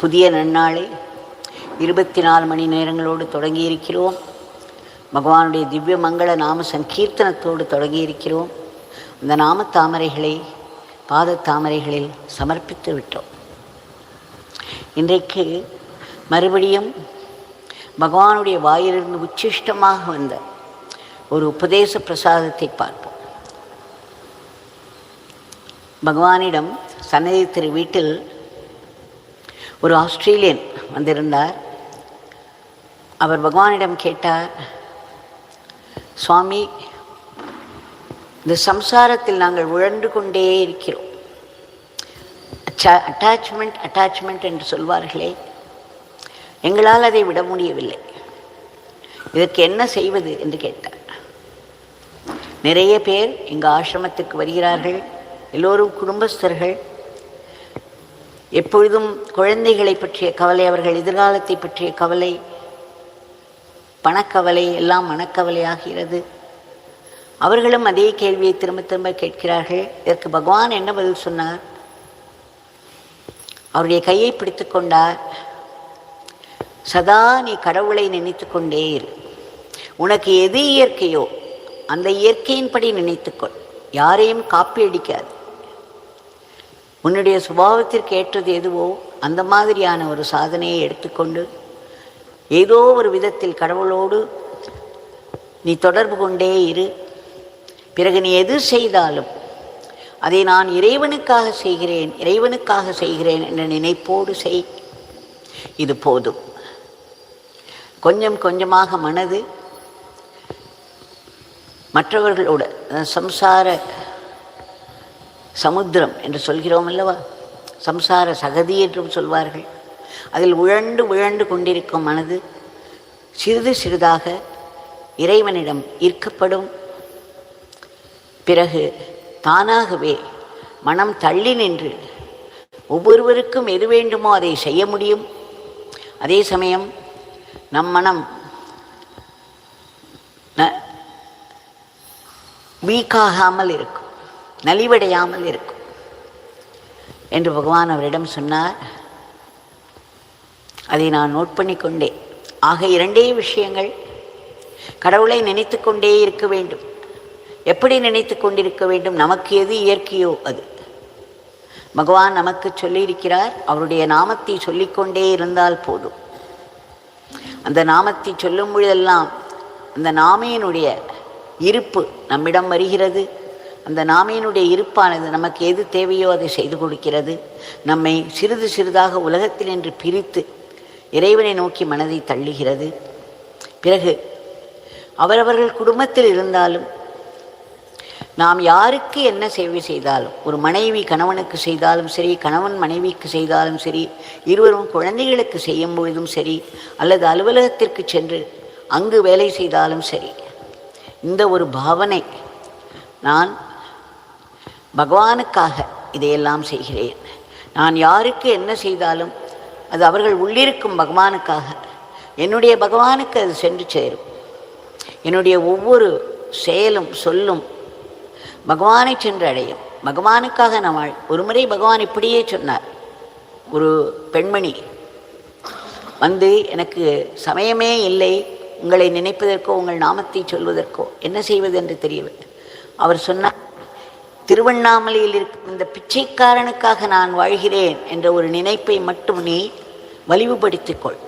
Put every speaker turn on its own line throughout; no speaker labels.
புதிய நன்னாளை இருபத்தி நாலு மணி நேரங்களோடு தொடங்கியிருக்கிறோம். பகவானுடைய திவ்ய மங்கள நாம சங்கீர்த்தனத்தோடு தொடங்கியிருக்கிறோம். அந்த நாம தாமரைகளை பாத தாமரைகளில் சமர்ப்பித்து விட்டோம். இன்றைக்கு மறுபடியும் பகவானுடைய வாயிலிருந்து உச்சிஷ்டமாக வந்த ஒரு உபதேச பிரசாதத்தை பார்ப்போம். பகவானிடம் சன்னதி திரு வீட்டில் ஒரு ஆஸ்திரேலியன் வந்திருந்தார். அவர் பகவானிடம் கேட்டார் சுவாமி இந்த சம்சாரத்தில் நாங்கள் உழன்று கொண்டே இருக்கிறோம். அட்டாச்மெண்ட் அட்டாச்மெண்ட் என்று சொல்வார்களே எங்களால் அதை விட முடியவில்லை. இதற்கு என்ன செய்வது? என்று கேட்டார். நிறைய பேர் எங்கள் ஆசிரமத்துக்கு வருகிறார்கள். எல்லோரும் குடும்பஸ்தர்கள். எப்பொழுதும் குழந்தைகளை பற்றிய கவலை அவர்கள் எதிர்காலத்தை பற்றிய கவலை பணக்கவலை எல்லாம் மனக்கவலையாகிறது. அவர்களும் அதே கேள்வியை திரும்ப திரும்ப கேட்கிறார்கள். இதற்கு பகவான் என்ன பதில் சொன்னார்? அவருடைய கையை பிடித்து கொண்டார். சதா நீ கடவுளை நினைத்து கொண்டே இரு. உனக்கு எது இயற்கையோ அந்த இயற்கையின்படி நினைத்துக்கொள் யாரையும் காப்பி அடிக்காது. உன்னுடைய சுபாவத்திற்கு ஏற்றது எதுவோ அந்த மாதிரியான ஒரு சாதனையை எடுத்துக்கொண்டு ஏதோ ஒரு விதத்தில் கடவுளோடு நீ தொடர்பு கொண்டே இரு. பிறகு நீ எது செய்தாலும் அதை நான் இறைவனுக்காக செய்கிறேன் இறைவனுக்காக செய்கிறேன் என்ற நினைப்போடு செய். இது போதும். கொஞ்சம் கொஞ்சமாக மனது மற்றவர்களோட சம்சார சமுத்திரம் என்று சொல்கிறோம் அல்லவா? சம்சார சகதி என்றும் சொல்வார்கள். அதில் உழண்டு உழண்டு கொண்டிருக்கும் மனது சிறிது சிறிதாக இறைவனிடம் ஈர்க்கப்படும். பிறகு தானாகவே மனம் தள்ளி நின்று ஒவ்வொருவருக்கும் எது வேண்டுமோ அதை செய்ய முடியும். அதே சமயம் நம் மனம் வீக்காகாமல் இருக்கும். நலிவடையாமல் இருக்கும். என்று பகவான் அவரிடம் சொன்னார் அதை நான் நோட் பண்ணி கொண்டேன் ஆக இரண்டே விஷயங்கள் கடவுளை நினைத்து கொண்டே இருக்க வேண்டும். எப்படி நினைத்து கொண்டிருக்க வேண்டும்? நமக்கு எது இயற்கையோ அது? பகவான் நமக்கு சொல்லியிருக்கிறார் அவருடைய நாமத்தை சொல்லிக்கொண்டே இருந்தால் போதும். அந்த நாமத்தை சொல்லும் பொழுதெல்லாம் அந்த நாமையினுடைய இருப்பு நம்மிடம் வருகிறது. அந்த நாமையினுடைய இருப்பானது நமக்கு எது தேவையோ அதை செய்து கொடுக்கிறது. நம்மை சிறிது சிறிதாக உலகத்தில் என்று பிரித்து இறைவனை நோக்கி மனதை தள்ளுகிறது. பிறகு அவரவர்கள் குடும்பத்தில் இருந்தாலும் நாம் யாருக்கு என்ன சேவை செய்தாலும் ஒரு மனைவி கணவனுக்கு செய்தாலும் சரி கணவன் மனைவிக்கு செய்தாலும் சரி இருவரும் குழந்தைகளுக்கு செய்யும் பொழுதும் சரி அல்லது அலுவலகத்திற்கு சென்று அங்கு வேலை செய்தாலும் சரி இந்த ஒரு பாவனை நான் பகவானுக்காக இதையெல்லாம் செய்கிறேன். நான் யாருக்கு என்ன செய்தாலும் அது அவர்கள் உள்ளிருக்கும் பகவானுக்காக. என்னுடைய பகவானுக்கு அது சென்று சேரும். என்னுடைய ஒவ்வொரு செயலும் சொல்லும் பகவானை சென்று அடையும். பகவானுக்காக நம்மாள் ஒரு முறை பகவான் இப்படியே சொன்னார். ஒரு பெண்மணி வந்து எனக்கு சமயமே இல்லை. உங்களை நினைப்பதற்கோ உங்கள் நாமத்தை சொல்வதற்கோ என்ன செய்வது என்று தெரியவில்லை. அவர் சொன்னார் திருவண்ணாமலையில் இருக்கும் இந்த பிச்சைக்காரனுக்காக நான் வாழ்கிறேன் என்ற ஒரு நினைப்பை மட்டும் நீ வலிவுபடுத்திக்கொள்.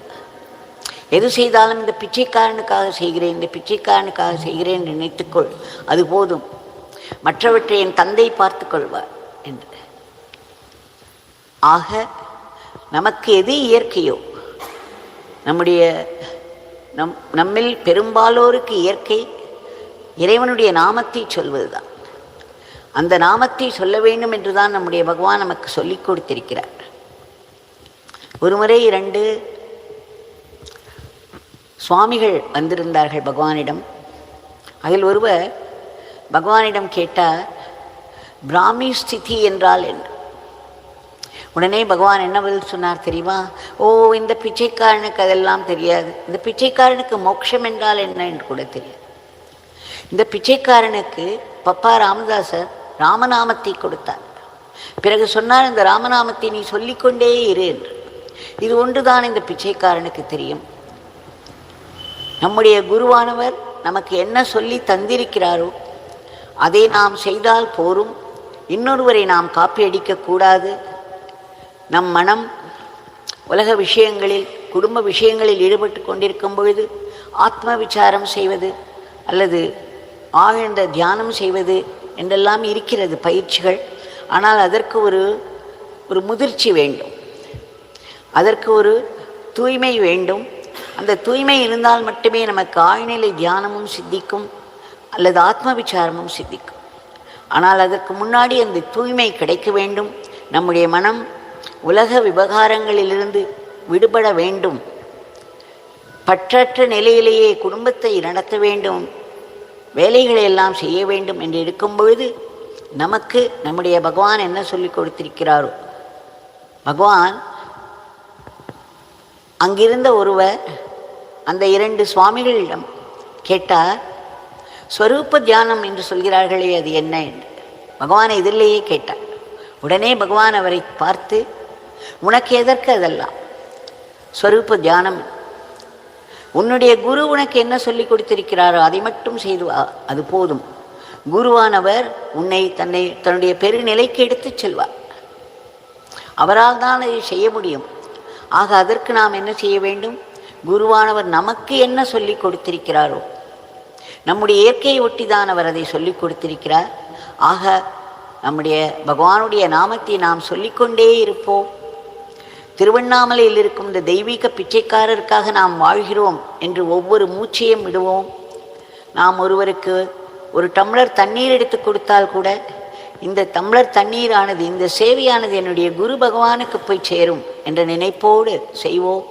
எது செய்தாலும் இந்த பிச்சைக்காரனுக்காக செய்கிறேன் இந்த பிச்சைக்காரனுக்காக செய்கிறேன் என்று நினைத்துக்கொள். அது போதும். மற்றவற்றை என் தந்தை பார்த்து கொள்வார் என்று. ஆக நமக்கு எது இயற்கையோ? நம்முடைய நம் நம்மில் பெரும்பாலோருக்கு இயற்கை இறைவனுடைய நாமத்தை சொல்வதுதான். அந்த நாமத்தை சொல்ல வேண்டும் என்றுதான் நம்முடைய பகவான் நமக்கு சொல்லிக் கொடுத்திருக்கிறார். ஒரு முறை இரண்டு சுவாமிகள் வந்திருந்தார்கள் பகவானிடம். அதில் ஒருவர் பகவானிடம் கேட்டார் பிராமி ஸ்திதி என்றால் என்ன? உடனே பகவான் என்ன பதில் சொன்னார் தெரியுமா? ஓ இந்த பிச்சைக்காரனுக்கு அதெல்லாம் தெரியாது. இந்த பிச்சைக்காரனுக்கு மோட்சம் என்றால் என்ன? என்று கூட தெரியாது. இந்த பிச்சைக்காரனுக்கு பப்பா ராமதாசர் ராமநாமத்தை கொடுத்தார். பிறகு சொன்னார் இந்த ராமநாமத்தை நீ சொல்லிக்கொண்டே இரு என்று. இது ஒன்றுதான் இந்த பிச்சைக்காரனுக்கு தெரியும். நம்முடைய குருவானவர் நமக்கு என்ன சொல்லி தந்திருக்கிறாரோ அதை நாம் செய்தால் போரும். இன்னொருவரை நாம் காப்பி அடிக்கக்கூடாது நம் மனம் உலக விஷயங்களில் குடும்ப விஷயங்களில் ஈடுபட்டு கொண்டிருக்கும் பொழுது ஆத்ம விசாரம் செய்வது அல்லது ஆழ்ந்த தியானம் செய்வது என்றெல்லாம் இருக்கிறது பயிற்சிகள். ஆனால் அதற்கு ஒரு ஒரு முதிர்ச்சி வேண்டும். அதற்கு ஒரு தூய்மை வேண்டும். அந்த தூய்மை இருந்தால் மட்டுமே நமக்கு ஆழ்நிலை தியானமும் சித்திக்கும் அல்லது ஆத்ம விசாரமும் சித்திக்கும். ஆனால் அதற்கு முன்னாடி அந்த தூய்மை கிடைக்க வேண்டும். நம்முடைய மனம் உலக விவகாரங்களிலிருந்து விடுபட வேண்டும். பற்றற்ற நிலையிலேயே குடும்பத்தை நடத்த வேண்டும். வேலைகளை எல்லாம் செய்ய வேண்டும் என்று இருக்கும் பொழுது நமக்கு நம்முடைய பகவான் என்ன சொல்லி கொடுத்திருக்கிறாரோ? பகவான் அங்கிருந்த ஒருவர் அந்த இரண்டு சுவாமிகளிடம் கேட்டார் ஸ்வரூப தியானம் என்று சொல்கிறார்களே அது என்ன? என்று. பகவானை இதிலேயே கேட்டார். உடனே பகவான் அவரை பார்த்து உனக்கு எதற்கு அதெல்லாம்? ஸ்வரூப தியானம் உன்னுடைய குரு உனக்கு என்ன சொல்லி கொடுத்திருக்கிறாரோ அதை மட்டும் செய்து அது போதும். குருவானவர் உன்னை தன்னை தன்னுடைய பெருநிலைக்கு எடுத்துச் செல்வார். அவரால் தான் அதை செய்ய முடியும். ஆக அதற்கு நாம் என்ன செய்ய வேண்டும்? குருவானவர் நமக்கு என்ன சொல்லி கொடுத்திருக்கிறாரோ நம்முடைய இயற்கையை ஒட்டிதான் அவர் அதை சொல்லிக் கொடுத்திருக்கிறார். ஆக நம்முடைய பகவானுடைய நாமத்தை நாம் சொல்லிக்கொண்டே இருப்போம். திருவண்ணாமலையில் இருக்கும் இந்த தெய்வீக பிச்சைக்காரருக்காக நாம் வாழ்கிறோம் என்று ஒவ்வொரு மூச்சையும் விடுவோம் நாம் ஒருவருக்கு ஒரு டம்ளர் தண்ணீர் எடுத்து கொடுத்தால் கூட இந்த டம்ளர் தண்ணீரானது இந்த சேவையானது என்னுடைய குரு பகவானுக்கு போய் சேரும் என்ற நினைப்போடு செய்வோம்.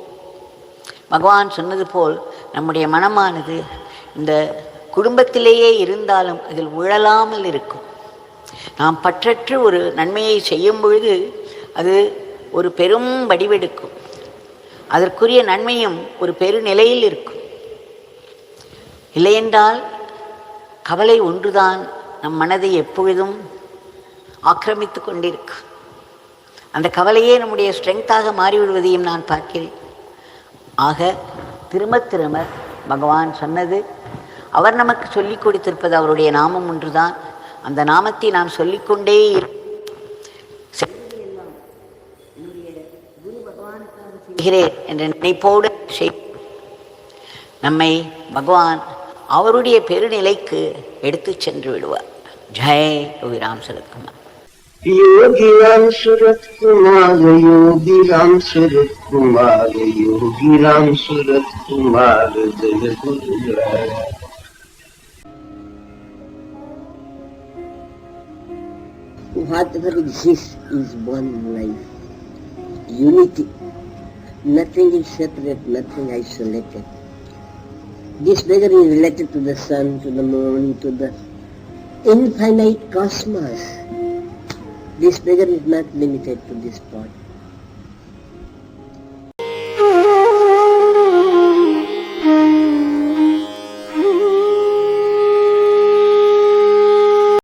பகவான் சொன்னது போல் நம்முடைய மனமானது இந்த குடும்பத்திலேயே இருந்தாலும் அதில் உழலாமல் இருக்கும். நாம் பற்றற்று ஒரு நன்மையை செய்யும் பொழுது அது ஒரு பெரும் வடிவெடுக்கும். அதற்குரிய நன்மையும் ஒரு பெருநிலையில் இருக்கும். இல்லையென்றால் கவலை ஒன்றுதான் நம் மனதை எப்பொழுதும் ஆக்கிரமித்து கொண்டிருக்கு அந்த கவலையே நம்முடைய ஸ்ட்ரென்த்தாக மாறிவிடுவதையும் நான் பார்க்கிறேன். ஆக திரும்ப திரும்ப பகவான் சொன்னது அவர் நமக்கு சொல்லிக் கொடுத்திருப்பது அவருடைய நாமம் ஒன்றுதான். அந்த நாமத்தை நாம் சொல்லிக்கொண்டே இரு செய்கிறேன் என்ற நினைப்போடு செய் நம்மை பகவான் அவருடைய பெருநிலைக்கு எடுத்துச் சென்று விடுவார் ஜெய் யோகிராம் சரத்குமார்
योगी राम सूरत कुमार योगी राम सूरत कुमार योगी राम सूरत कुमार जय गुरुराय
Whatever exists is one life. Unity. Nothing is separate, nothing isolated. This beggar is related to the sun, to the moon, to the infinite cosmos. This beggar is not limited to this spot.